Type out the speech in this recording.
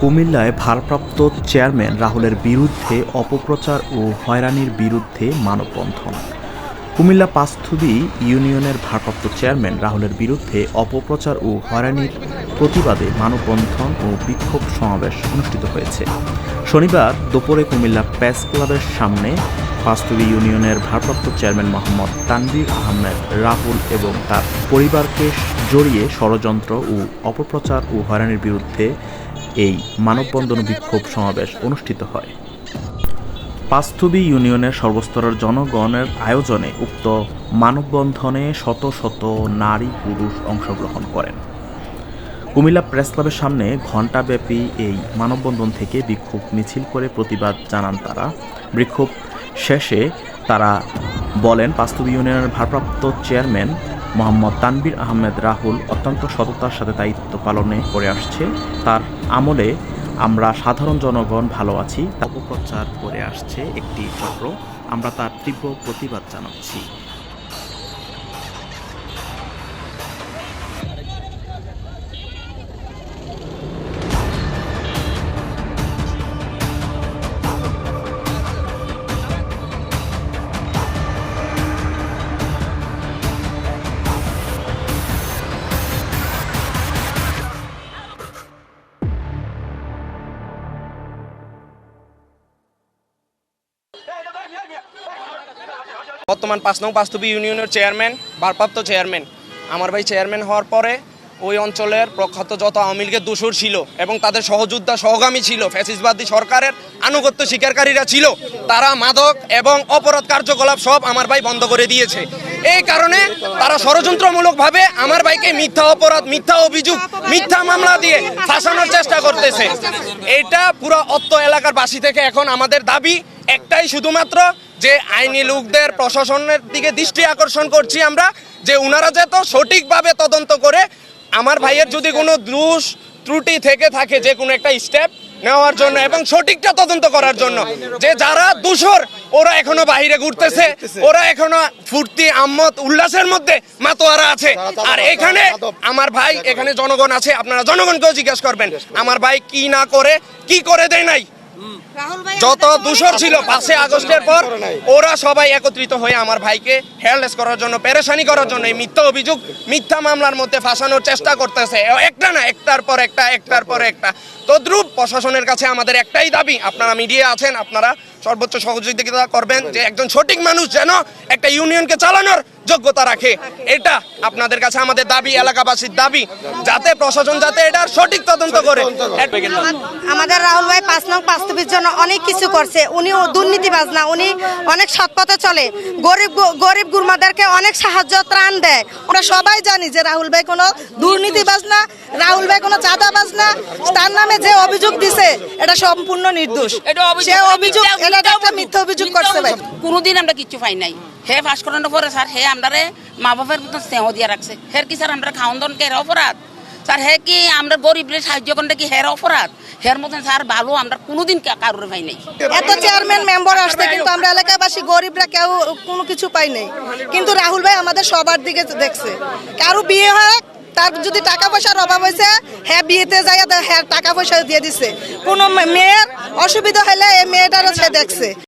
কুমিল্লায় ভারপ্রাপ্ত চেয়ারম্যান রাহুলের বিরুদ্ধে অপপ্রচার ও হয়রানির বিরুদ্ধে মানববন্ধন। কুমিল্লা পাঁচথুবি ইউনিয়নের ভারপ্রাপ্ত চেয়ারম্যান রাহুলের বিরুদ্ধে অপপ্রচার ও হয়রানির প্রতিবাদে মানববন্ধন ও বিক্ষোভ সমাবেশ অনুষ্ঠিত হয়েছে। শনিবার দুপুরে কুমিল্লা প্রেস ক্লাবের সামনে পাঁচতুবি ইউনিয়নের ভারপ্রাপ্ত চেয়ারম্যান মোহাম্মদ তানভীর আহমেদ, রাহুল এবং তার পরিবারকে জড়িয়ে ষড়যন্ত্র ও অপপ্রচার ও হয়রানির বিরুদ্ধে এই মানববন্ধন বিক্ষোভ সমাবেশ অনুষ্ঠিত হয়। পাঁচথুবি ইউনিয়নের সর্বস্তরের জনগণের আয়োজনে উক্ত মানববন্ধনে শত শত নারী পুরুষ অংশগ্রহণ করেন। কুমিল্লা প্রেস ক্লাবের সামনে ঘণ্টাব্যাপী এই মানববন্ধন থেকে বিক্ষোভ মিছিল করে প্রতিবাদ জানান তারা। বিক্ষোভ শেষে তারা বলেন পাঁচতুবি ইউনিয়নের ভারপ্রাপ্ত চেয়ারম্যান মোহাম্মদ তানবির আহমেদ রাহুল অত্যন্ত সততার সাথে দায়িত্ব পালনে করে আসছে। তার আমলে আমরা সাধারণ জনগণ ভালো আছি। তা অপপ্রচার করে আসছে একটি চক্র। আমরা তার তীব্র প্রতিবাদ জানাচ্ছি। বর্তমান পাঁচ নং বাস্তবী ইউনিয়নের চেয়ারম্যান, ভারপ্রাপ্ত চেয়ারম্যান। আমার ভাই চেয়ারম্যান হওয়ার পরে ওই অঞ্চলের প্রখ্যাত যত আওয়ামী লীগের দোষর ছিল এবং তাদের সহযোদ্ধা সহগামী ছিল, ফ্যাসিসবাদী সরকারের আনুগত্য স্বীকারকারীরা ছিল, তারা মাদক এবং অপরাধ কার্যকলাপ সব আমার ভাই বন্ধ করে দিয়েছে। এই কারণে তারা ষড়যন্ত্রমূলকভাবে আমার ভাইকে মিথ্যা অপরাধ, মিথ্যা অভিযোগ, মিথ্যা মামলা দিয়ে ফাঁসানোর চেষ্টা করতেছে। এটা পুরো অত্ত এলাকার বাসী থেকে এখন আমাদের দাবি একটাই শুধুমাত্র যে আইনি লোকদের প্রশাসনের দিকে দৃষ্টি আকর্ষণ করছি আমরা, যে উনারা যেত সঠিকভাবে তদন্ত করে, আমার ভাইয়ের যদি কোনো দোষ ত্রুটি থেকে থাকে যে কোনো একটা স্টেপ নেওয়ার জন্য এবং সঠিকটা তদন্ত করার জন্য, যে যারা দূষর, ওরা এখনও বাইরে ঘুরতেছে, ওরা এখনও ফুর্তি, আম্মত, উল্লাসের মধ্যে মাতোয়ারা আছে। আর এখানে আমার ভাই, এখানে জনগণ আছে, আপনারা জনগণকেও জিজ্ঞেস করবেন, আমার ভাই কি না করে, কি করে দেয় নাই? যত দূষর ছিল পাঁচে আগস্টের পর ওরা সবাই একত্রিত হয়ে আমার ভাইকে হেয়ারলেস করার জন্য পেরেশানি করার জন্য এই মিথ্যা অভিযোগ মিথ্যা মামলার মধ্যে ফাঁসানোর চেষ্টা করতেছে। একটা না একটার পর একটা একটার পর একটা। তদ্রুপ প্রশাসনের কাছে আমাদের একটাই দাবি আপনারা মিডিয়া আছেন আপনারা সর্বোচ্চ সহযোগিতা করবেন যে একজন সঠিক মানুষ যেন একটা ইউনিয়নকে চালানোর যোগ্যতা রাখে। এটা আপনাদের কাছে আমাদের দাবি এলাকাবাসীর দাবি। যাতে প্রশাসন যাতে এটার সঠিক তদন্ত করে। আমাদের রাহুল ভাই পাঁচ নং বাস্তবের জন্য অনেক কিছু করছে। উনি দুর্নীতিবাজ না উনি অনেক সৎ পথে চলে। গরিব গরিব গুরমাদেরকে অনেক সাহায্য ত্রাণ দেয়। আমরা সবাই জানি যে রাহুল ভাই কোনো দুর্নীতিবাজ না রাহুল ভাই কোনো চাঁদাবাজ না। তার নামে যে অভিযোগ দিছে এটা সম্পূর্ণ নির্দোষ। সে অভিযোগ এটা একটা মিথ্যা অভিযোগ করছে ভাই। কোনোদিন আমরা কিচ্ছু পাই নাই। হে পাস করানোর পরে স্যার হে আমরারে মা মতো স্নেহ দিয়া রাখছে। হের কি স্যার আমরা খাওয়ান দন কে অপরাধ? স্যার হে কি আমরা গরিবরে সাহায্য করলে কি হের অপরাধ? হের মতন স্যার ভালো আমরা কোনোদিন কারোর পাই নাই। এত চেয়ারম্যান মেম্বার আসছে কিন্তু আমরা এলাকাবাসী গরিবরা কেউ কোনো কিছু পাই নাই। কিন্তু রাহুল ভাই আমাদের সবার দিকে দেখছে। কারও বিয়ে হয় তার যদি টাকা পয়সার অভাব হয়েছে হ্যাঁ বিয়েতে যাই হ্যাঁ টাকা পয়সা দিয়ে দিছে। কোনো মেয়ের অসুবিধা হলে এই মেয়েটারও সে দেখছে।